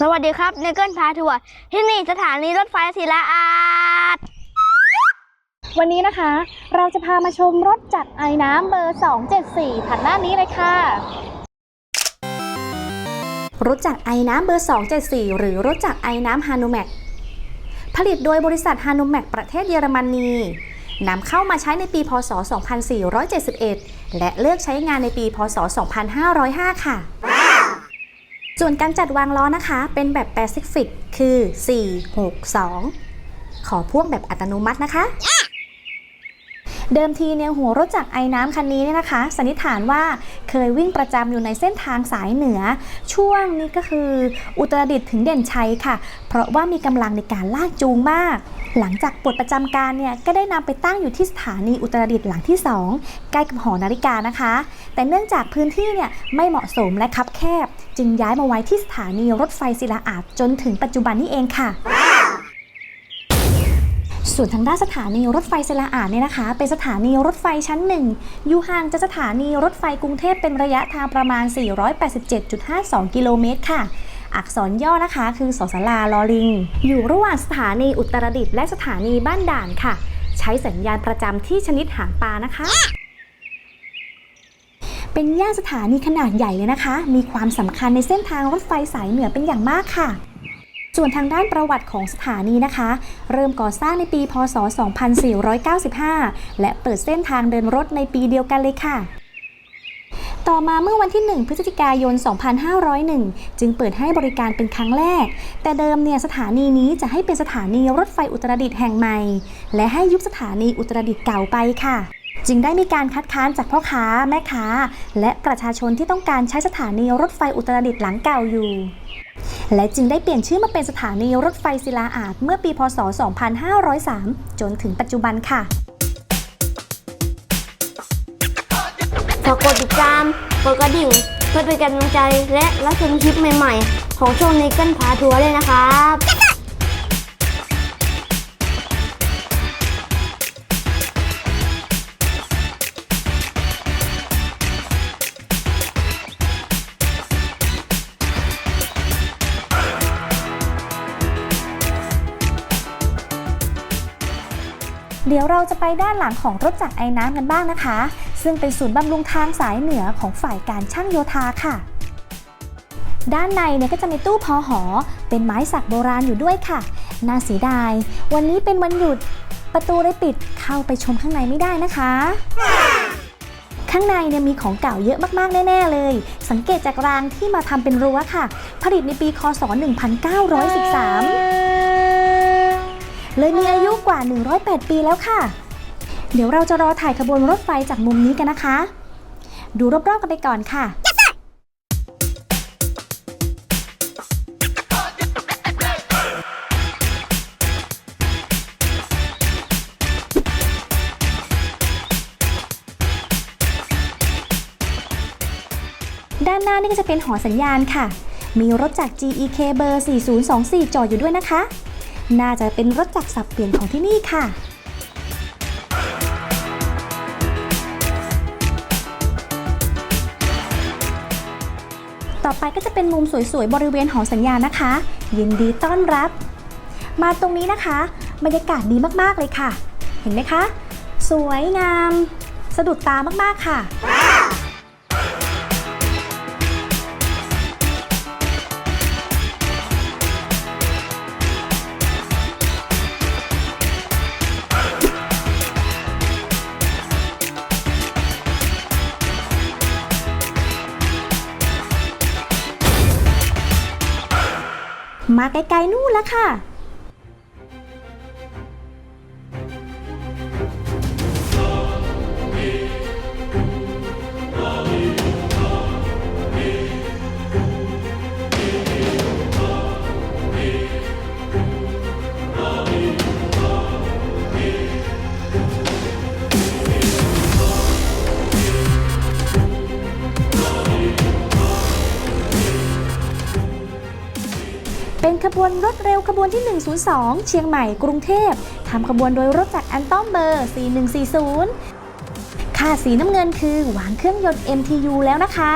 สวัสดีครับเนเกิลพาทัวร์ที่นี่สถานีรถไฟศิลาอาดวันนี้นะคะ เราจะพามาชมรถจักรไอน้ำเบอร์ 274ถัดหน้านี้เลยค่ะ รถจักรไอน้ำเบอร์ 274 หรือรถจักรไอน้ำฮานุแมกผลิตโดยบริษัทฮานุแมกประเทศเยอรมนีนำเข้ามาใช้ในปี พศ 2471 และเลือกใช้งานในปี พศ 2505 ค่ะ ส่วนการจัดวางล้อนะคะ เป็นแบบแปซิฟิกคือ 4 6 2 ขอพ่วงแบบอัตโนมัตินะคะ เดิมทีเนี่ยหัวรถจักรไอ้น้ำคันนี้เนี่ยนะคะ สันนิษฐานว่าเคยวิ่งประจำอยู่ในเส้นทางสายเหนือ ช่วงนี้ก็คือ อุตรดิตถ์ถึงเด่นชัยค่ะ เพราะว่ามีกำลังในการลากจูงมาก หลังจากปลดประจำการเนี่ยก็ได้นำไปตั้งอยู่ที่สถานีอุตรดิตถ์หลังที่ 2 ใกล้กับหอนาฬิกานะคะ แต่เนื่องจากพื้นที่เนี่ยไม่เหมาะสมและคับแคบ จึงย้ายมาไว้ที่สถานีรถไฟศิลาอาดจนถึงปัจจุบันนี้เองค่ะ ส่วนทางด้านสถานีรถไฟเซลาอาดเนี่ยนะคะ เป็นสถานีรถไฟชั้นหนึ่งอยู่ห่างจากสถานีรถไฟกรุงเทพเป็นระยะทางประมาณ 487.52 กิโลเมตรค่ะอักษรย่อนะคะ คือสสลาลอลิง อยู่ระหว่างสถานีอุตรดิตถ์และสถานีบ้านด่านค่ะ ใช้สัญญาณประจำที่ชนิดหางปลานะคะ เป็นย่านสถานีขนาดใหญ่เลยนะคะ มีความสำคัญในเส้นทางรถไฟสายเหนือเป็นอย่างมากค่ะ ส่วนทางด้านประวัติของสถานีนะคะ เริ่มก่อสร้างในปี พศ 2495 และเปิดเส้นทางเดินรถในปีเดียวกันเลยค่ะต่อมาเมื่อวันที่ 1 พฤศจิกายน 2501 จึงเปิดให้บริการเป็นครั้งแรก แต่เดิมเนี่ยสถานีนี้จะให้เป็นสถานีรถไฟอุตรดิตถ์แห่งใหม่ และให้ยุบสถานีอุตรดิตถ์เก่าไปค่ะ จึงได้มีการคัดค้านจากพ่อค้าแม่ค้า และประชาชนที่ต้องการใช้สถานีรถไฟอุตรดิตถ์หลังเก่าอยู่และจึงได้เปลี่ยนชื่อมาเป็นสถานีรถไฟศิลาอาดเมื่อปีพศ 2503 จนถึงปัจจุบันค่ะฝากกดติดตามกดกระดิ่ง เพื่อเป็นกำลังใจและรับชมคลิปใหม่ ๆ ของช่องเนเกิลพาทัวร์เลยนะครับ ยวเราจะไปด้านหลังของรถจักรไอ้น้ำกันบ้างนะคะ ซึ่งเป็นศูนย์บำรุงทางสายเหนือของฝ่ายการช่างโยธาค่ะ ด้านในเนี่ยก็จะมีตู้พอหอ เป็นไม้สักโบราณอยู่ด้วยค่ะ น่าเสียดาย วันนี้เป็นวันหยุด ประตูได้ปิด เข้าไปชมข้างในไม่ได้นะคะ ข้างในเนี่ยมีของเก่าเยอะมากๆ แน่ ๆ เลย สังเกตจากรางที่มาทำเป็นรั้วค่ะ ผลิตในปี คศ 1913 เลยมีอายุกว่า 108 ปีแล้วค่ะ เดี๋ยวเราจะรอถ่ายขบวนรถไฟจากมุมนี้กันนะคะ ดูรอบๆกันไปก่อนค่ะ ด้านหน้านี่ก็จะเป็นหอสัญญาณค่ะ มีรถจาก GEK เบอร์ 4024 จอดอยู่ด้วยนะคะ น่าจะเป็นรถจักรสับเปลี่ยนของที่นี่ค่ะต่อไปก็จะเป็นมุมสวยๆ บริเวณหอสัญญานะคะ ยินดีต้อนรับ มาตรงนี้นะคะ บรรยากาศดีมากๆเลยค่ะ เห็นไหมคะ สวยงาม สะดุดตามากๆค่ะ มาไกลๆนู่นแล้วค่ะ เป็นขบวนรถเร็วขบวนที่ 102 เชียงใหม่กรุงเทพทำขบวนโดยรถจากอันต้อมเบอร์ 4140 ค่าสีน้ำเงินคือหวางเครื่องยนต์ MTU แล้วนะคะ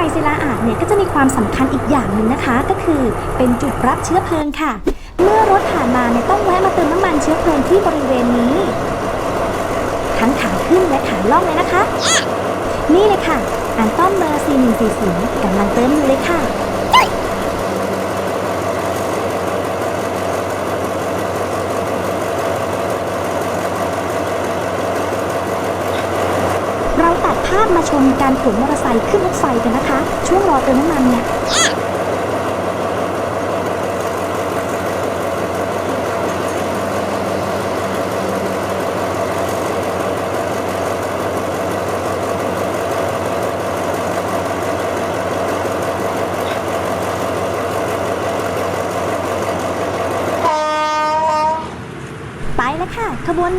ฟศิลาอาดเนี่ยก็จะมีความสำคัญอีกอย่างหนึ่งนะคะ ก็คือเป็นจุดรับเชื้อเพลิงค่ะ เมื่อรถผ่านมาเนี่ยต้องแวะมาเติมน้ำมันเชื้อเพลิงที่บริเวณนี้ ทั้งขาขึ้นและขาล่องเลยนะคะ นี่เลยค่ะอันต้อมเบอร์4140กำลังเติมอยู่เลยค่ะ เราตัดภาพ มาชมการขนมอเตอร์ไซค์ขึ้นรถไฟกันนะคะ ช่วงรอเติมน้ำมันเนี่ยไปแล้วค่ะ ขบวน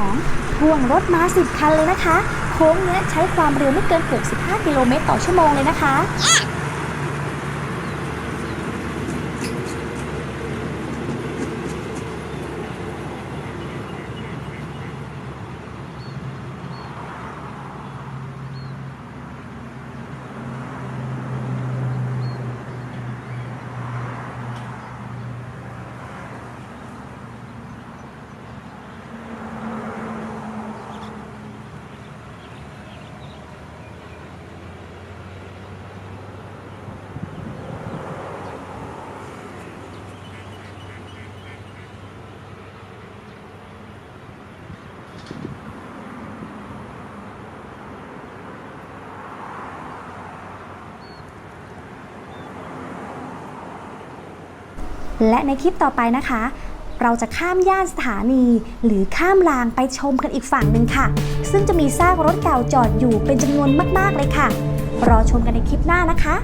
102 พ่วงรถมา 10 คันเลยนะคะโค้งเนี้ยใช้ความเร็วไม่เกิน 65 กิโลเมตรต่อชั่วโมงเลยนะคะ และในคลิปต่อไปนะคะ เราจะข้ามย่านสถานี หรือข้ามรางไปชมกันอีกฝั่งหนึ่งค่ะ ซึ่งจะมีซากรถเก่าจอดอยู่เป็นจำนวนมากๆเลยค่ะ รอชมกันในคลิปหน้านะคะ